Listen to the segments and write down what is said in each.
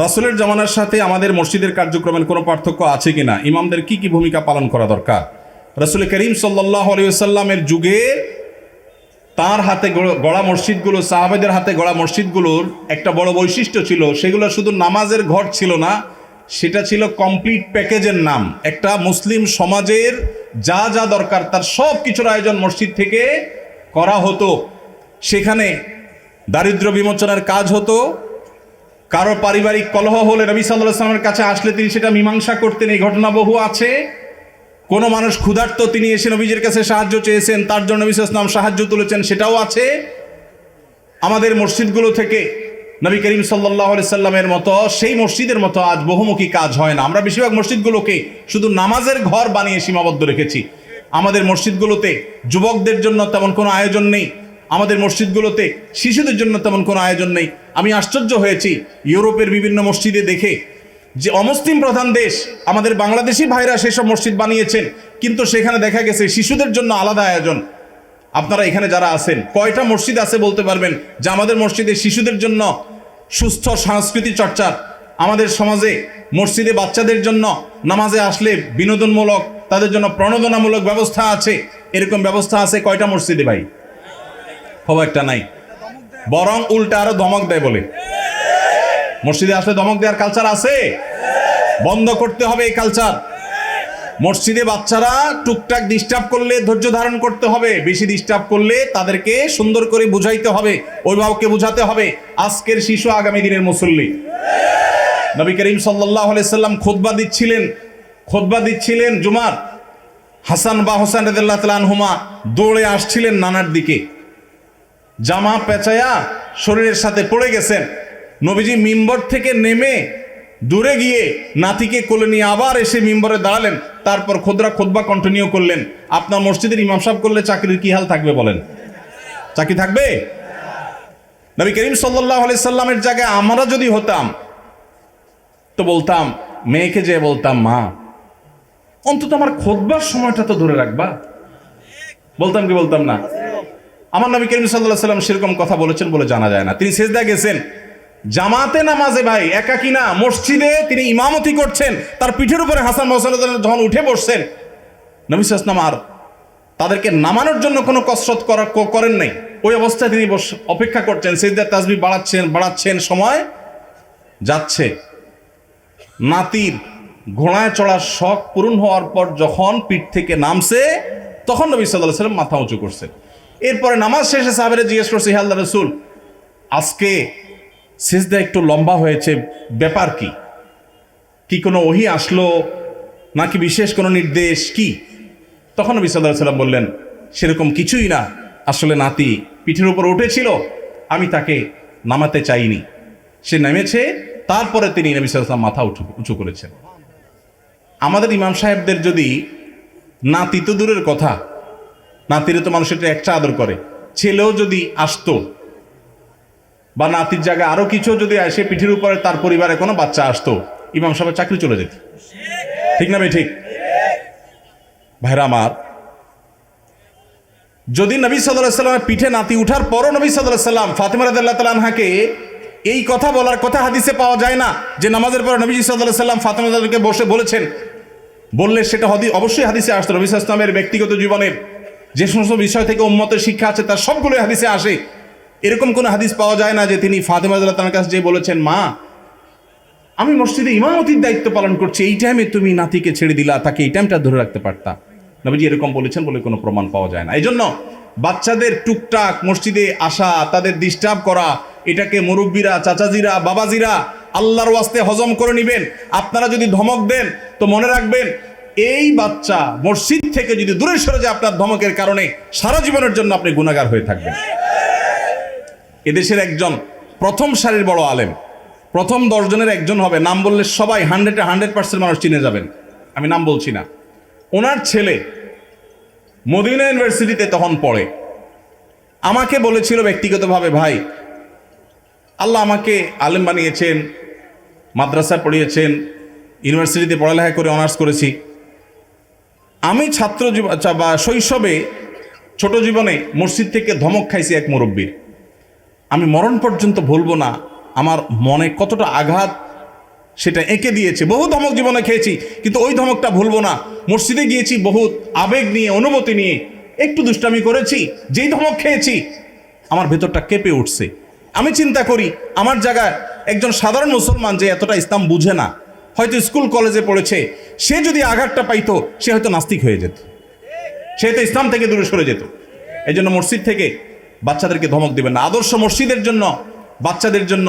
রাসুলের জামানার সাথে আমাদের মসজিদের কার্যক্রমের কোনো পার্থক্য আছে কিনা? ইমামদের কি কি ভূমিকা পালন করা দরকার? রাসুল করিম সাল্লাহ আলিয়াল্লামের যুগে তার হাতে গড়া মসজিদগুলো, সাহাবেদের হাতে গড়া মসজিদগুলোর একটা বড় বৈশিষ্ট্য ছিল, সেগুলো শুধু নামাজের ঘর ছিল না, সেটা ছিল কমপ্লিট প্যাকেজের নাম। একটা মুসলিম সমাজের যা যা দরকার তার সব কিছুর আয়োজন মসজিদ থেকে করা হতো। সেখানে দারিদ্র বিমোচনের কাজ হতো কারও পারিবারিক কলহ হলে নবী সাল্লাহ সাল্লামের কাছে আসলে তিনি সেটা মীমাংসা করতেন, এই ঘটনা বহু আছে। কোনো মানুষ ক্ষুধার্ত, তিনি এসে নবীজের কাছে সাহায্য চেয়েছেন, তার জন্য নবী ইসলাম সাহায্য তুলেছেন, সেটাও আছে। আমাদের মসজিদগুলো থেকে নবী করিম সাল্লাহ সাল্লামের মতো, সেই মসজিদের মতো আজ বহুমুখী কাজ হয় না। আমরা বেশিরভাগ মসজিদগুলোকে শুধু নামাজের ঘর বানিয়ে সীমাবদ্ধ রেখেছি। আমাদের মসজিদগুলোতে যুবকদের জন্য তেমন কোনো আয়োজন নেই। আমাদের মসজিদগুলোতে শিশুদের জন্য তেমন কোনো আয়োজন নেই। আমি আশ্চর্য হয়েছি ইউরোপের বিভিন্ন মসজিদে দেখে যে অমুসলিম প্রধান দেশ আমাদের বাংলাদেশি ভাইরা সেসব মসজিদ বানিয়েছেন, কিন্তু সেখানে দেখা গেছে শিশুদের জন্য আলাদা আয়োজন। আপনারা এখানে যারা আছেন, কয়টা মসজিদ আছে বলতে পারবেন যে আমাদের মসজিদে শিশুদের জন্য সুস্থ সংস্কৃতি চর্চার আমাদের সমাজে মসজিদে বাচ্চাদের জন্য নামাজে আসলে বিনোদনমূলক, তাদের জন্য প্রণোদনামূলক ব্যবস্থা আছে? এরকম ব্যবস্থা আছে কয়টা মসজিদে ভাই? খুব একটা নাই। বরং উল্টা আরও দমক দেয় বলে। মসজিদে আসলে দমক দেওয়ার কালচার আছে। বন্ধ করতে হবে এই কালচার মসজিদে বাচ্চারা টুকটাক ডিস্টার্ব করলে, ধৈর্য ধারণ করতে হবে। বেশি ডিস্টার্ব করলে তাদেরকে সুন্দর করে বুঝাইতে হবে, অভিভাবককে বুঝাতে হবে, আজকের শিশু আগামী দিনের মুসল্লি। নবী করিম সাল্লাহ সাল্লাম খোদবা দিচ্ছিলেন খোদবা দিচ্ছিলেন জুমার। হাসান বা হোসেন রেদুল্লাহ তালহুমা দৌড়ে আসছিলেন নানার দিকে। জামা পেঁচায়া শরীরের সাথে পড়ে গেছেন। নবীজি মিম্বর থেকে নেমে দূরে গিয়ে নাতিকে কোলে নিয়ে আবার এসে মিম্বরে দাঁড়ালেন। তারপর খোদরা খোদবা কন্টিনিউ করলেন, আপনার মসজিদের ইমাম সাহেব করলে চাকরির কি হাল থাকবে বলেন? চাকরি থাকবে? নবী করিম সাল্লাহ সাল্লামের জায়গায় আমরা যদি হতাম, তো বলতাম, মেয়েকে যে বলতাম, মা, অন্তত আমার খোদবার সময়টা তো ধরে রাখবা। বলতাম কি বলতাম না? আমার নবী করিম সাল্লাহ সাল্লাম সেরকম কথা বলেছেন বলে জানা যায় না। তিনি সেজদা গেছেন। জামাতে নামাজে ভাই, একা কিনা মসজিদে তিনি ইমামতি করছেন। তার পিঠের উপরে হাসান মোহাম্মদ যখন উঠে বসছেন, নবী আর তাদেরকে নামানোর জন্য কোনো কসরত করা করেন নাই। ওই অবস্থায় তিনি অপেক্ষা করছেন, সেজদার তাসবি বাড়াচ্ছেন বাড়াচ্ছেন, সময় যাচ্ছে। নাতির ঘোড়ায় চড়ার শখ পূরণ হওয়ার পর যখন পিঠ থেকে নামছে, তখন নবী সাল্লাহ সাল্লাম মাথা উঁচু করছেন। এরপরে নামাজ শেষে সাহাবেরা জিজ্ঞেস করছে, হে আল্লাহ রসুল, আজকে সিজদা একটু লম্বা হয়েছে, ব্যাপার কি? কি কোনো ওহি আসলো? নাকি বিশেষ কোনো নির্দেশ? কি? তখন নবী সাল্লাহ সাল্লাম বললেন, সেরকম কিছুই না। আসলে নাতি পিঠের উপর উঠেছিল, আমি তাকে নামাতে চাইনি। সে নেমেছে, তারপরে তিনি নবী সাল্লাম মাথা উঁচু উঁচু করেছেন। আমাদের ইমাম সাহেবদের যদি নাতি তো দূরের কথা নাতিরে তো মানুষের একটা আদর করে। ছেলেও যদি আসতো, বা নাতির জায়গায় আরও কিছু যদি আসে পিঠের উপরে তার পরিবারে কোনো বাচ্চা আসতো, ইমাম সাহেবের চাকরি চলে যেত। ঠিক না ভাই? ঠিক? ভাইরা আমার, যদি নবী সাল্লামের পিঠে নাতি উঠার পরও নবী সাল্লাহ সাল্লাম ফাতিমা রাদিল্লাহ তালাহাকে এই কথা বলার কথা হাদিসে পাওয়া যায় না, যে নামাজের পর নবী সাল্লাহ সাল্লাম ফাতিমা বসে বলেছেন। বললে সেটা হদি, অবশ্যই হাদিসে আসতো, নবী ইসলামের ব্যক্তিগত জীবনের যে সমস্ত বিষয় থেকে উন্মতের শিক্ষা আছে, তার সবগুলো হাদিসে আসে। এরকম কোনো হাদিস পাওয়া যায় না যে তিনি ফাতেমা তার কাছে যে বলেছেন, মা, আমি মসজিদে ইমামতির দায়িত্ব পালন করছি, এই টাইমে তুমি নাতিকে ছেড়ে দিলা, তাকে এই টাইমটা ধরে রাখতে পারতা। নবীজি এরকম বলেছেন বলে কোনো প্রমাণ পাওয়া যায় না। এই জন্য বাচ্চাদের টুকটাক মসজিদে আসা, তাদের ডিস্টার্ব করা, এটাকে মুরব্বীরা, চাচাজিরা, বাবাজিরা আল্লাহর ওয়াস্তে হজম করে নিবেন। আপনারা যদি ধমক দেন, তো মনে রাখবেন এই বাচ্চা মসজিদ থেকে যদি দূরে সরে যায় আপনার ধমকের কারণে সারা জীবনের জন্য আপনি গুণাগার হয়ে থাকবেন। এদেশের একজন প্রথম সারির বড় আলেম, প্রথম দশজনের একজন হবে, নাম বললে সবাই হান্ড্রেডে হান্ড্রেড পার্সেন্ট মানুষ চিনে যাবেন। আমি নাম বলছি না। ওনার ছেলে মদিনা ইউনিভার্সিটিতে তখন পড়ে। আমাকে বলেছিল ব্যক্তিগতভাবে, ভাই, আল্লাহ আমাকে আলেম বানিয়েছেন, মাদ্রাসা পড়িয়েছেন, ইউনিভার্সিটিতে পড়ালেখা করে অনার্স করেছি। আমি ছাত্র আচ্ছা, বা শৈশবে ছোট জীবনে মসজিদ থেকে ধমক খাইছি এক মুরব্বীর আমি মরণ পর্যন্ত ভুলবো না আমার মনে কতটা আঘাত সেটা এঁকে দিয়েছে। বহু ধমক জীবনে খেয়েছি কিন্তু ওই ধমকটা ভুলবো না। মসজিদে গিয়েছি বহুত আবেগ নিয়ে অনুভূতি নিয়ে একটু দুষ্টামি করেছি যেই ধমক খেয়েছি আমার ভেতরটা কেঁপে উঠছে। আমি চিন্তা করি আমার জায়গায় একজন সাধারণ মুসলমান যে এতটা ইসলাম বুঝে না হয়তো স্কুল কলেজে পড়েছে, সে যদি আঘাতটা পাইতো, সে হয়তো নাস্তিক হয়ে যেত। সে তো ইসলাম থেকে দূরে সরে যেত। এই জন্য মসজিদ থেকে বাচ্চাদেরকে ধমক দেবেন না। আদর্শ মসজিদের জন্য, বাচ্চাদের জন্য,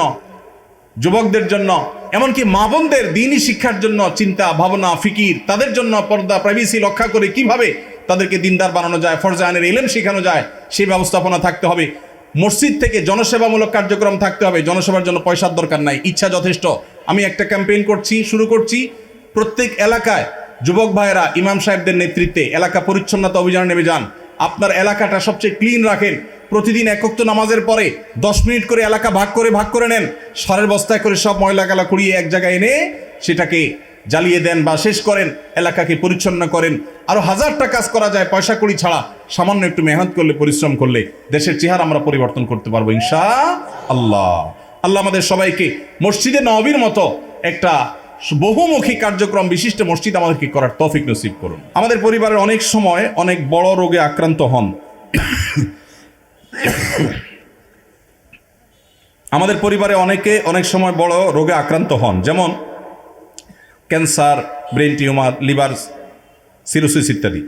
যুবকদের জন্য, এমনকি মা বোনদের দিনই শিক্ষার জন্য চিন্তা, ভাবনা, ফিকির, তাদের জন্য পর্দা প্রাইভেসি রক্ষা করে কীভাবে তাদেরকে দিনদার বানানো যায় ফরজায়নের এলেম শেখানো যায়, সেই ব্যবস্থাপনা থাকতে হবে। মসজিদ থেকে জনসেবামূলক কার্যক্রম থাকতে হবে। জনসেবার জন্য পয়সার দরকার নাই, ইচ্ছা যথেষ্ট। আমি একটা ক্যাম্পেইন করছি, শুরু করছি। প্রত্যেক এলাকায় যুবক ভাইয়েরা, ইমাম সাহেবদের নেতৃত্বে এলাকা পরিচ্ছন্নতা অভিযানে নেমে যান। আপনার এলাকাটা সবচেয়ে ক্লিন রাখেন। প্রতিদিন একক তো নামাজের পরে দশ মিনিট করে এলাকা ভাগ করে ভাগ করে নেন। সারের বস্তায় করে সব ময়লা গালা কুড়িয়ে এক জায়গায় এনে সেটাকে জ্বালিয়ে দেন বা শেষ করেন। এলাকাকে পরিচ্ছন্ন করেন। আরও হাজারটা কাজ করা যায় পয়সা কড়ি ছাড়া। সামান্য একটু মেহনত করলে, পরিশ্রম করলে দেশের চেহারা আমরা পরিবর্তন করতে পারব, ইনশা আল্লাহ। আল্লাহ আমাদের সবাইকে মসজিদে নবীর মতো একটা বহুমুখী কার্যক্রম, বিশিষ্ট মসজিদ আমাদেরকে করার তৌফিক নসিব করুন। আমাদের পরিবারের অনেক সময় অনেক বড় রোগে আক্রান্ত হন। আমাদের পরিবারে অনেকে অনেক সময় বড় রোগে আক্রান্ত হন। যেমন cancer, brain tumour, liver cirrhosis ইত্যাদি।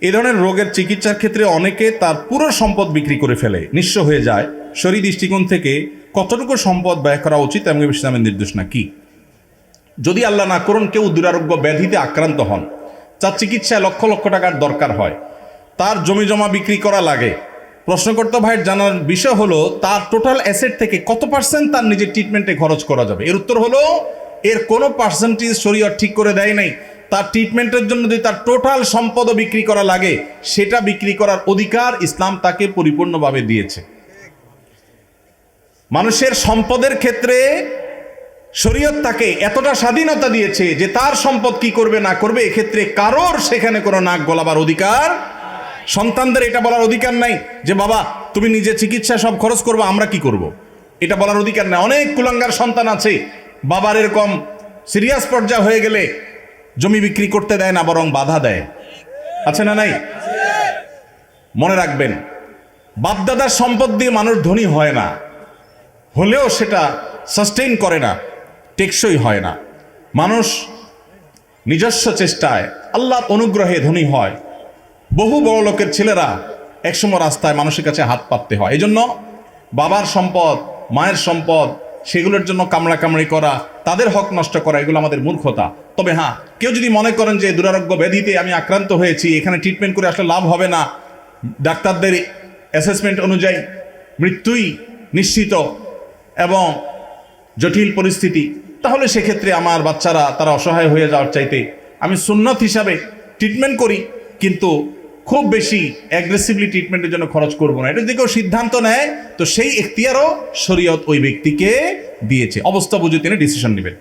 এই ধরনের রোগের চিকিৎসার ক্ষেত্রে অনেকে তার পুরো সম্পদ বিক্রি করে ফেলে, নিঃস্ব হয়ে যায়। শরীর দৃষ্টিকোণ থেকে কতটুকু সম্পদ ব্যয় করা উচিত এমন ইসলামের নির্দেশনা কি? যদি আল্লাহ না করুন, কেউ দুরারোগ্য ব্যাধিতে আক্রান্ত হন, তার চিকিৎসায় লক্ষ লক্ষ টাকার দরকার হয়, তার জমি জমা বিক্রি করা লাগে। প্রশ্নকর্তা ভাইয়ের জানার বিষয় হলো, তার টোটাল অ্যাসেট থেকে কত পার্সেন্ট তার নিজের ট্রিটমেন্টে খরচ করা যাবে? এর উত্তর হলো, এর কোনো পার্সেন্টেজ শরীয়ত ঠিক করে দেয় নাই। তার ট্রিটমেন্টের জন্য যদি তার টোটাল সম্পদও বিক্রি করা লাগে, সেটা বিক্রি করার অধিকার ইসলাম তাকে পরিপূর্ণভাবে দিয়েছে। মানুষের সম্পদের ক্ষেত্রে শরীয়ত তাকে এতটা স্বাধীনতা দিয়েছে যে তার সম্পদ কি করবে, না করবে, এক্ষেত্রে কারোর সেখানে কোনো নাক গলাবার অধিকার, সন্তানদের এটা বলার অধিকার নাই যে, বাবা, তুমি নিজে চিকিৎসা সব খরচ করব, আমরা কি করব। এটা বলার অধিকার নাই। অনেক কুলাঙ্গার সন্তান আছে, বাবার এরকম সিরিয়াস পর্যায়ে হয়ে গেলে জমি বিক্রি করতে দেয় না, বরং বাধা দেয়। আছে না নাই? মনে রাখবেন, বাপদাদার সম্পদ দিয়ে মানুষ ধনী হয় না। হলেও সেটা সাস্টেইন করে না, টেকসই হয় না। মানুষ নিজস্ব চেষ্টায় আল্লাহর অনুগ্রহে ধনী হয়। বহু বড় লোকের ছেলেরা একসময় রাস্তায় মানুষের কাছে হাত পাততে হয়। এই জন্য বাবার সম্পদ, মায়ের সম্পদ, সেগুলোর জন্য কামড়া কামড়ি করা, তাদের হক নষ্ট করা, এগুলো আমাদের মূর্খতা। তবে হ্যাঁ কেউ যদি মনে করেন যে দুরারোগ্য ব্যাধিতে আমি আক্রান্ত হয়েছি, এখানে ট্রিটমেন্ট করে আসলে লাভ হবে না, ডাক্তারদের অ্যাসেসমেন্ট অনুযায়ী মৃত্যুই নিশ্চিত। এবং জটিল পরিস্থিতি, তাহলে সেক্ষেত্রে আমার বাচ্চারা তারা অসহায় হয়ে যাওয়ার চাইতে আমি সুন্নত হিসাবে ট্রিটমেন্ট করি, কিন্তু খুব বেশি অ্যাগ্রেসিভলি ট্রিটমেন্টের জন্য খরচ করব না। এটা যদি কেউ সিদ্ধান্ত নেয়, তো সেই এখতিয়ারও শরীয়ত ওই ব্যক্তিকে দিয়েছে। অবস্থা বুঝে তিনি ডিসিশন নেবেন।